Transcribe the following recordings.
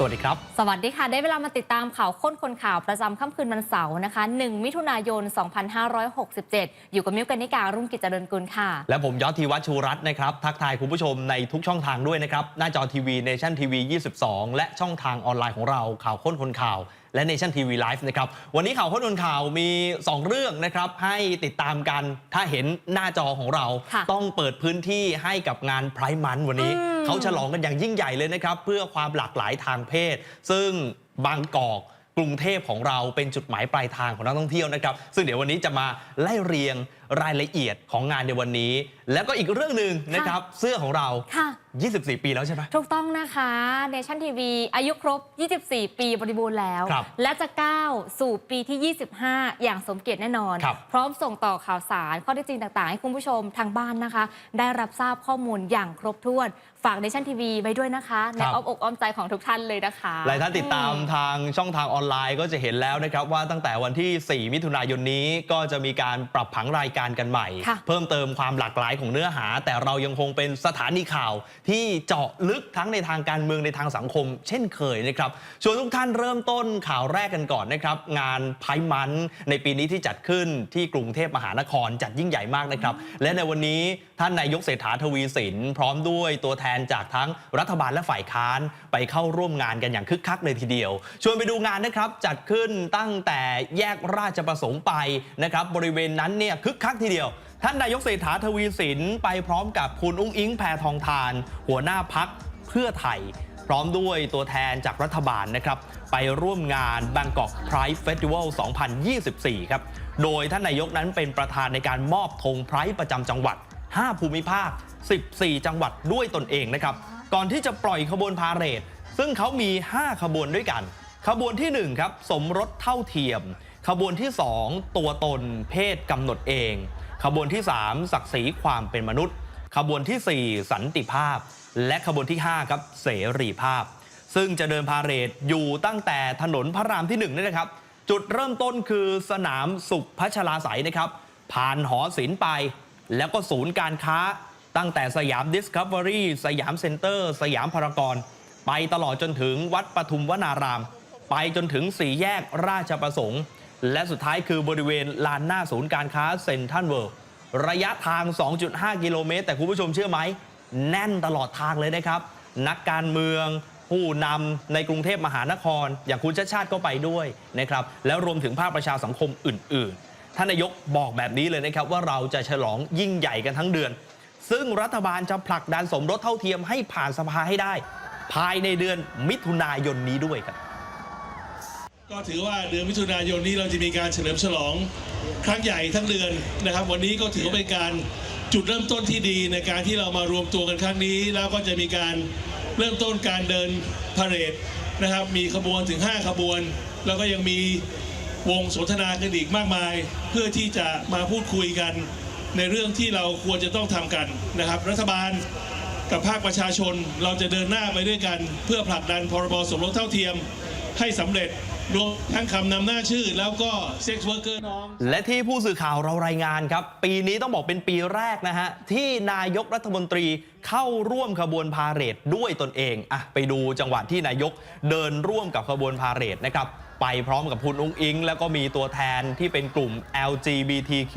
สวัสดีครับ สวัสดีค่ะ ได้เวลามาติดตามข่าวค้นคนข่าวประจำค่ำคืนวันเสาร์นะคะ 1 มิถุนายน 2567 อยู่กับมิวกันนิการรุ่งกิจเจริญกุลค่ะ และผมยอดธีวัชชูรัตน์นะครับ ทักทายคุณผู้ชมในทุกช่องทางด้วยนะครับ หน้าจอทีวีเนชั่นทีวี 22 และช่องทางออนไลน์ของเราข่าวค้นคนข่าว และเนชั่นทีวีไลฟ์นะครับ วันนี้ข่าวค้นคนข่าวมี 2 เรื่องนะครับ ให้ติดตามกันถ้าเห็นหน้าจอของเราค่ะต้องเปิดพื้นที่ให้กับงานไพร์มันวันนี้อืมเขาฉลองกันอย่างยิ่งใหญ่เลยนะครับ เพื่อความหลากหลายทางเพศ ซึ่งบางกอกกรุงเทพของเราเป็นจุดหมายปลายทางของนักท่องเที่ยวนะครับ ซึ่งเดี๋ยววันนี้จะมาไล่เรียง รายละเอียดของงานในวันนี้ แล้วก็อีกเรื่องหนึ่งนะครับเสื้อของเรา ค่ะ 24 ปีแล้วใช่ไหม ถูกต้องนะคะเนชั่นทีวีอายุครบ 24 ปีบริบูรณ์แล้ว ครับและจะก้าวสู่ปีที่ 25 อย่างสมเกียรติแน่นอน ครับ พร้อมส่งต่อข่าวสารข้อเท็จจริงต่างๆ ให้คุณผู้ชมทางบ้านนะคะ ได้รับทราบข้อมูลอย่างครบถ้วน ฝากเนชั่นทีวีไว้ด้วยนะคะ ในอ้อมอกอ้อมใจของทุกท่านเลยนะคะ หลายท่านติดตามทางช่องทางออนไลน์ก็จะเห็นแล้วนะครับว่าตั้งแต่วันที่ 4 มิถุนายนนี้ก็จะมีการปรับผังรายการกันใหม่ค่ะเพิ่มเติมความหลากหลายของเนื้อหา แต่เรายังคงเป็นสถานีข่าวที่เจาะลึกทั้งในทางการเมืองในทางสังคม เช่นเคยนะครับชวนทุกท่านเริ่มต้นข่าวแรกกันก่อนนะครับ งานไพมันในปีนี้ที่จัดขึ้นที่กรุงเทพมหานครจัดยิ่งใหญ่มากนะครับ และในวันนี้ท่านนายกเศรษฐาทวีสิน พร้อมด้วยตัวแทนจากทั้งรัฐบาลและฝ่ายค้านไปเข้าร่วมงานกันอย่างคึกคักเลยทีเดียว ชวนไปดูงานนะครับจัดขึ้นตั้งแต่แยกราชประสงค์ไปนะครับบริเวณนั้นเนี่ยคึกคักทีเดียว ท่านนายกเศรษฐาทวีสินไปพร้อมกับคุณอุ้งอิงแพทองทาน หัวหน้าพักเพื่อไทย พร้อมด้วยตัวแทนจากรัฐบาลนะครับ ไปร่วมงาน Bangkok Pride Festival 2024 ครับ โดยท่านนายกนั้นเป็นประธานในการมอบธงไพร์ประจำจังหวัด 5 ภูมิภาค 14 จังหวัดด้วยตนเองนะครับ ก่อนที่จะปล่อยขบวนพาเหรดซึ่งเขามี 5 ขบวนด้วยกัน ขบวนที่1ครับสมรสเท่าเทียม ขบวนที่ 2 ตัวตนเพศกำหนดเอง ขบวนที่ 3 ศักดิ์ศรีความเป็นมนุษย์ ขบวนทีสี่ 4 สันติภาพ และขบวนที่ 5 ครับเสรีภาพ ซึ่งจะเดินพาเหรดอยู่ตั้งแต่ถนนพระรามที่1นี่นะครับ จุดเริ่มต้นคือสนามสุขพัชราไสยนะครับ ผ่านหอศิลป์ไป แล้วก็ศูนย์การค้า ตั้งแต่สยามดิสคัฟเวอรี่สยามเซ็นเตอร์ สยามพารากอนไปตลอดจนถึงวัดปทุมวนาราม ไปจนถึงสี่แยกราชประสงค์ และสุดท้ายคือบริเวณลานหน้าศูนย์การค้าเซ็นทรัลเวิลด์ระยะทาง 2.5 กิโลเมตร แต่คุณผู้ชมเชื่อไหม แน่นตลอดทางเลยนะครับ นักการเมือง ผู้นำในกรุงเทพมหานคร อย่างคุณชาติชาติก็ไปด้วยนะครับ แล้วรวมถึงภาคประชาสังคมอื่น ๆ ท่านนายกบอกแบบนี้เลยนะครับ ว่าเราจะฉลองยิ่งใหญ่กันทั้งเดือน ซึ่งรัฐบาลจะผลักดันสมรสเท่าเทียมให้ผ่านสภาให้ได้ ภายในเดือนมิถุนายนนี้ด้วยครับ ก็ถือว่าเดือนมิถุนายนนี้เราจะมีการเฉลิมฉลองครั้งใหญ่ทั้งเดือนนะครับ วันนี้ก็ถือว่าเป็นการจุดเริ่มต้นที่ดีในการที่เรามารวมตัวกันครั้งนี้ แล้วก็จะมีการเริ่มต้นการเดินพาเหรดนะครับ มีขบวนถึง 5 ขบวน แล้วก็ยังมีวงสนทนากันอีกมากมาย เพื่อที่จะมาพูดคุยกันในเรื่องที่เราควรจะต้องทำกันนะครับ รัฐบาลกับภาคประชาชนเราจะเดินหน้าไปด้วยกัน เพื่อผลักดันพรบสมรสเท่าเทียมให้สำเร็จ รวมทั้งคำนำหน้าชื่อแล้วก็เซ็กซ์เวิร์กเกอร์น้อง และที่ผู้สื่อข่าวเรารายงานครับ ปีนี้ต้องบอกเป็นปีแรกนะฮะ ที่นายกรัฐมนตรีเข้าร่วมขบวนพาเหรดด้วยตนเองอะไปดูจังหวะที่นายกเดินร่วมกับขบวนพาเหรดนะครับ ไปพร้อมกับคุณอุ้งอิง แล้วก็มีตัวแทนที่เป็นกลุ่ม LGBTQ+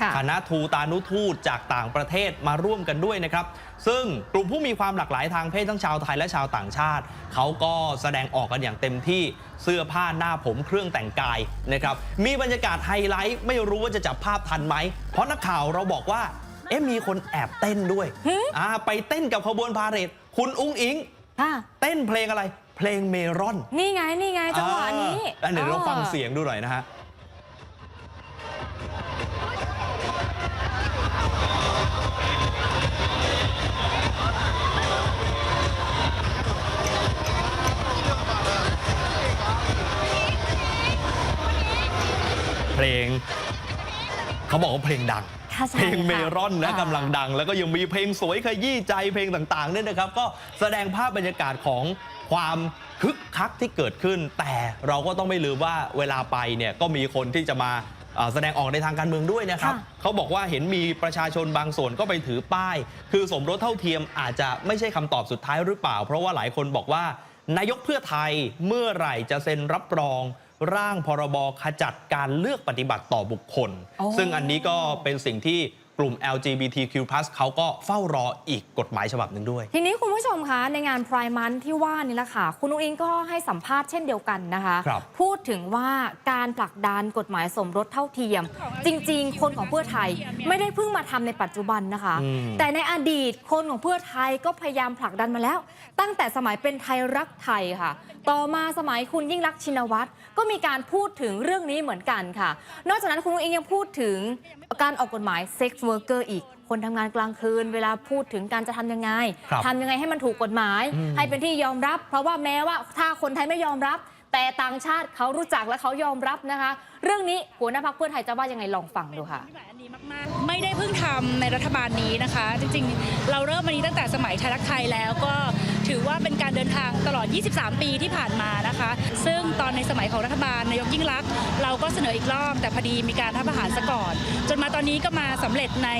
ค่ะคณะทูตานุทูตจากต่างประเทศมาร่วมกันด้วยนะครับ ซึ่งกลุ่มผู้มีความหลากหลายทางเพศทั้งชาวไทยและชาวต่างชาติ เขาก็แสดงออกกันอย่างเต็มที่เสื้อผ้าหน้าผมเครื่องแต่งกายนะครับมีบรรยากาศไฮไลท์ไม่รู้ว่าจะจับภาพทันไหม เพราะนักข่าวเราบอกว่าเอ๊ะมีคนแอบเต้นด้วยอ่าไปเต้นกับขบวนพาเหรดคุณอุ้งอิงค่ะเต้นเพลงอะไร เพลงเมรอนนี่ไงนี่ไงจังหวะนี้อ่าเดี๋ยวเราฟังเสียงดูหน่อยนะฮะ เพลง เขาบอกว่าเพลงดังค่ะใช่ เพลงเมค่ะรอนนะค่ะกำลังดัง แล้วก็ยังมีเพลงสวยขยี้ใจเพลงต่างๆเนี่ยนะครับ ก็แสดงภาพบรรยากาศของความคึกคักที่เกิดขึ้น แต่เราก็ต้องไม่ลืมว่าเวลาไปเนี่ยก็มีคนที่จะมาเอ่อแสดงออกในทางการเมืองด้วยนะครับค่ะเขาบอกว่าเห็นมีประชาชนบางส่วนก็ไปถือป้าย คือสมรสเท่าเทียมอาจจะไม่ใช่คำตอบสุดท้ายหรือเปล่า เพราะว่าหลายคนบอกว่านายกเพื่อไทยเมื่อไหร่จะเซ็นรับรอง ร่างพรบขจัดการเลือกปฏิบัติต่อบุคคลโอ้ซึ่งอันนี้ก็เป็นสิ่งที่ กลุ่ม LGBTQ+ เขาก็เฝ้ารออีกกฎหมายฉบับหนึ่งด้วย ทีนี้คุณผู้ชมคะ ในงานพรายมันที่ว่านี่แหละค่ะ คุณนุ้งอิงก็ให้สัมภาษณ์เช่นเดียวกันนะคะ ครับพูดถึงว่าการผลักดันกฎหมายสมรสเท่าเทียม จริง ๆ คนของเพื่อไทยไม่ได้เพิ่งมาทำในปัจจุบันนะคะ อืม แต่ในอดีตคนของเพื่อไทยก็พยายามผลักดันมาแล้ว ตั้งแต่สมัยเป็นไทยรักไทยค่ะ ต่อมาสมัยคุณยิ่งรักษณ์ชินวัตรก็มีการพูดถึงเรื่องนี้เหมือนกันค่ะ นอกจากนั้นคุณนุ้งอิงยังพูดถึงการออกกฎหมายเซ็กซ์เวิร์กเกอร์อีก คนทำงานกลางคืน เวลาพูดถึงการจะทำยังไงครับทำยังไงให้มันถูกกฎหมาย อืม ให้เป็นที่ยอมรับ เพราะว่าแม้ว่าถ้าคนไทยไม่ยอมรับ แต่ต่างชาติเขารู้จักและเขายอมรับนะคะ เรื่องนี้หัวหน้าพักเพื่อไทยจะว่ายังไงลองฟังดูค่ะอันนี้มากๆไม่ได้เพิ่งทำในรัฐบาลนี้นะคะ จริงๆ เราเริ่มมานี้ตั้งแต่สมัยไทยรักไทยแล้วก็ถือว่าเป็นการเดิน ทางตลอด 23 ปีที่ผ่านมานะคะ ซึ่งตอนในสมัยของรัฐบาลนายกยิ่งรักษณ์เราก็เสนออีกรอบ แต่พอดีมีการทับประหารซะก่อน จนมาตอนนี้ก็มาสำเร็จใน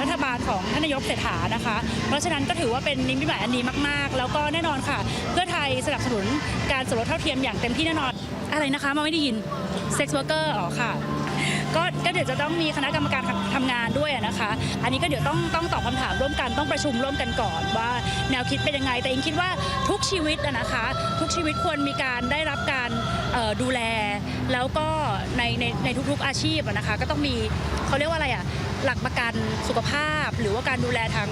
รัฐบาลของท่านนายกเศรษฐานะคะ เพราะฉะนั้นก็ถือว่าเป็นนิมิตหมายอันดีมากๆ แล้วก็แน่นอนค่ะ เพื่อไทยสนับสนุนการสมรสเท่าเทียมอย่างเต็มที่แน่นอน อะไรนะคะมาไม่ได้ยิน sex worker อ๋อค่ะ ก็ก็เดี๋ยวจะต้องมีคณะกรรมการทำทำงานด้วยนะคะ อันนี้ก็เดี๋ยวต้องต้องตอบคำถามร่วมกันต้องประชุมร่วมกันก่อนว่าแนวคิดเป็นยังไง แต่อิงคิดว่าทุกชีวิตอะนะคะ ทุกชีวิตควรมีการได้รับการดูแล แล้วก็ในในในทุกๆอาชีพนะคะ ก็ต้องมีเขาเรียกว่าอะไรอะ หลักประกันสุขภาพ หรือว่าการดูแลทาง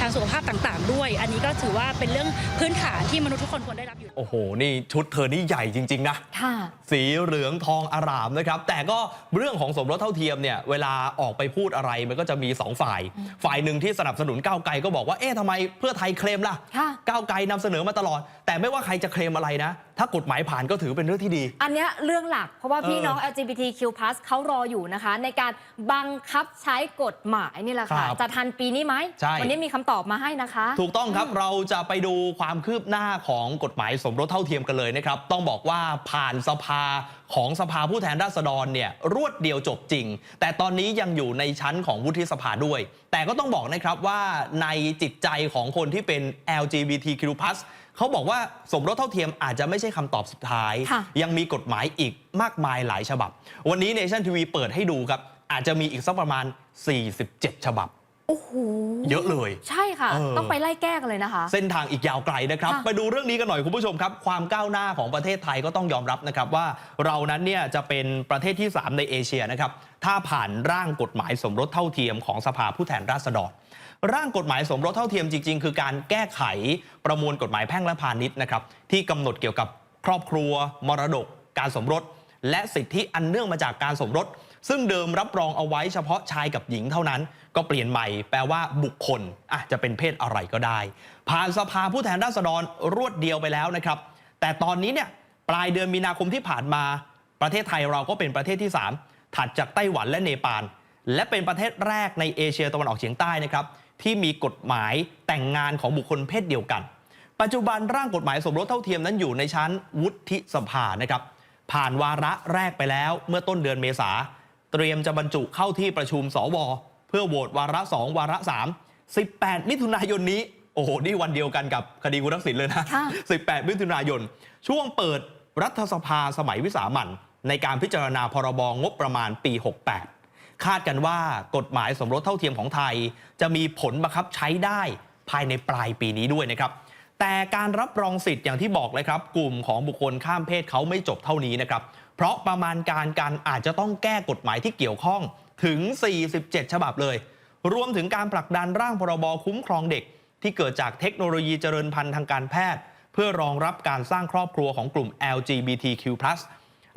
ทางสุขภาพต่างๆ ด้วย อันนี้ก็ถือว่าเป็นเรื่องพื้นฐานที่มนุษย์ทุกคนควรได้รับอยู่ โอ้โห นี่ชุดเธอนี่ใหญ่จริง ๆ นะ ค่ะ สีเหลืองทองอารามนะครับ แต่ก็เรื่องของสมรสเท่าเทียมเนี่ย เวลาออกไปพูดอะไรมันก็จะมี 2 ฝ่าย ฝ่ายหนึ่งที่สนับสนุนก้าวไกลก็บอกว่า เอ๊ะทำไมเพื่อไทยเคลมล่ะ ค่ะ ก้าวไกลนำเสนอมาตลอด แต่ไม่ว่าใครจะเคลมอะไรนะ ถ้ากฎหมายผ่านก็ถือเป็นเรื่องที่ดี อันเนี้ยเรื่องหลักเพราะว่าเออพี่น้อง LGBTQ+ เขารออยู่นะคะ ในการบังคับใช้กฎหมายนี่แหละค่ะ ครับจะทันปีนี้ไหมใช่ วันี้มีคำตอบมาให้นะคะ ถูกต้องครับเราจะไปดูความคืบหน้าของกฎหมายสมรสเท่าเทียมกันเลยนะครับ ต้องบอกว่าผ่านสภาของสภาผู้แทนราษฎรเนี่ยรวดเดียวจบจริง แต่ตอนนี้ยังอยู่ในชั้นของวุฒิสภาด้วย แต่ก็ต้องบอกนะครับว่าในจิตใจของคนที่เป็น LGBTQ+ เขาบอกว่าสมรสเท่าเทียมอาจจะไม่ใช่คำตอบสุดท้ายค่ะยังมีกฎหมายอีกมากมายหลายฉบับ วันนี้เนชั่นทีวีเปิดให้ดูครับ อาจจะมีอีกสักประมาณ 47 ฉบับโอ้โหเยอะเลย ใช่ค่ะเออต้องไปไล่แก้กันเลยนะคะ เส้นทางอีกยาวไกลนะครับค่ะไปดูเรื่องนี้กันหน่อยคุณผู้ชมครับ ความก้าวหน้าของประเทศไทยก็ต้องยอมรับนะครับว่าเรานั้นเนี่ยจะเป็นประเทศที่ 3 ในเอเชียนะครับ ถ้าผ่านร่างกฎหมายสมรสเท่าเทียมของสภาผู้แทนราษฎร ร่างกฎหมายสมรสเท่าเทียมจริง ๆ คือการแก้ไขประมวลกฎหมายแพ่งและพาณิชย์นะครับที่กำหนดเกี่ยวกับครอบครัว มรดก การสมรส และสิทธิอันเนื่องมาจากการสมรส ซึ่งเดิมรับรองเอาไว้เฉพาะชายกับหญิงเท่านั้น ก็เปลี่ยนใหม่แปลว่าบุคคลอะจะเป็นเพศอะไรก็ได้ ผ่านสภาผู้แทนราษฎรรวดเดียวไปแล้วนะครับ แต่ตอนนี้เนี่ยปลายเดือนมีนาคมที่ผ่านมา ประเทศไทยเราก็เป็นประเทศที่ 3 ถัดจากไต้หวันและเนปาลและเป็นประเทศแรกในเอเชียตะวันออกเฉียงใต้นะครับ ที่มีกฎหมายแต่งงานของบุคคลเพศเดียวกัน ปัจจุบันร่างกฎหมายสมรสเท่าเทียมนั้นอยู่ในชั้นวุฒิสภานะครับ ผ่านวาระแรกไปแล้วเมื่อต้นเดือนเมษาเตรียมจะบรรจุเข้าที่ประชุมสวเพื่อโหวตวาระ 2 วาระ 3 18 มิถุนายนนี้ โอ้โห นี่วันเดียวกันกับคดีคุณทักษิณเลยนะค่ะ18 มิถุนายน ช่วงเปิดรัฐสภาสมัยวิสามันในการพิจารณาพรบงบประมาณปี 68 คาดกันว่ากฎหมายสมรสเท่าเทียมของไทย จะมีผลบังคับใช้ได้ภายในปลายปีนี้ด้วยนะครับ แต่การรับรองสิทธิ์อย่างที่บอกเลยครับ กลุ่มของบุคคลข้ามเพศเขาไม่จบเท่านี้นะครับ เพราะประมาณการการอาจจะต้องแก้กฎหมายที่เกี่ยวข้องถึง 47 ฉบับเลย รวมถึงการผลักดันร่างพรบคุ้มครองเด็ก ที่เกิดจากเทคโนโลยีเจริญพันธุ์ทางการแพทย์ เพื่อรองรับการสร้างครอบครัวของกลุ่ม LGBTQ+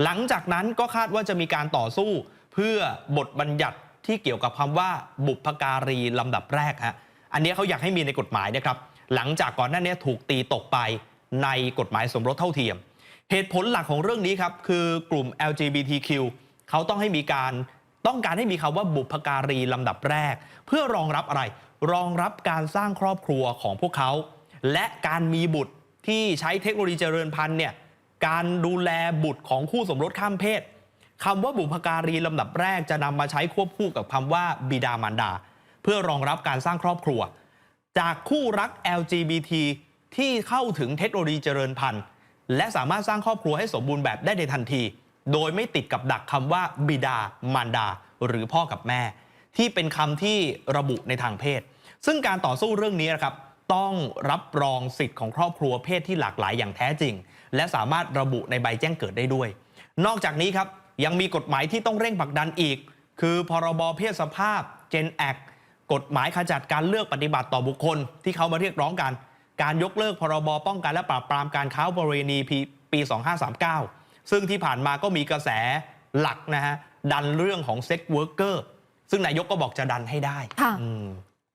หลังจากนั้นก็คาดว่าจะมีการต่อสู้ พื่อบทบัญญัติที่เกี่ยวกับคำว่าบุพการีลำดับแรกฮะอันนี้เขาอยากให้มีในกฎหมายนะครับ หลังจากก่อนหน้านี้ถูกตีตกไปในกฎหมายสมรสเท่าเทียม เหตุผลหลักของเรื่องนี้ครับ คือกลุ่ม LGBTQ เขาต้องให้มีการต้องการให้มีคำว่าบุพการีลำดับแรก เพื่อรองรับอะไร รองรับการสร้างครอบครัวของพวกเขา และการมีบุตรที่ใช้เทคโนโลยีเจริญพันธุ์เนี่ยการดูแลบุตรของคู่สมรสข้ามเพศ คำว่าบุพการีลำดับแรกจะนำมาใช้ควบคู่กับคำว่าบิดามารดา เพื่อรองรับการสร้างครอบครัว จากคู่รัก LGBT ที่เข้าถึงเทคโนโลยีเจริญพันธุ์ และสามารถสร้างครอบครัวให้สมบูรณ์แบบได้ในทันที โดยไม่ติดกับดักคำว่าบิดามารดา หรือพ่อกับแม่ ที่เป็นคำที่ระบุในทางเพศ ซึ่งการต่อสู้เรื่องนี้นะครับต้องรับรองสิทธิ์ของครอบครัวเพศที่หลากหลายอย่างแท้จริง และสามารถระบุในใบแจ้งเกิดได้ด้วย นอกจากนี้ครับ ยังมีกฎหมายที่ต้องเร่งผลักดันอีก คือพรบเพศสภาพ Gen Act กฎหมายขจัดการเลือกปฏิบัติต่อบุคคล ที่เขามาเรียกร้องกัน การยกเลิกพรบป้องกันและปราบปรามการค้าประเวณีปี 2539 ซึ่งที่ผ่านมาก็มีกระแสหลักนะฮะดันเรื่องของเซ็กเวิร์กเกอร์ซึ่งนายกก็บอกจะดันให้ได้ค่ะอืม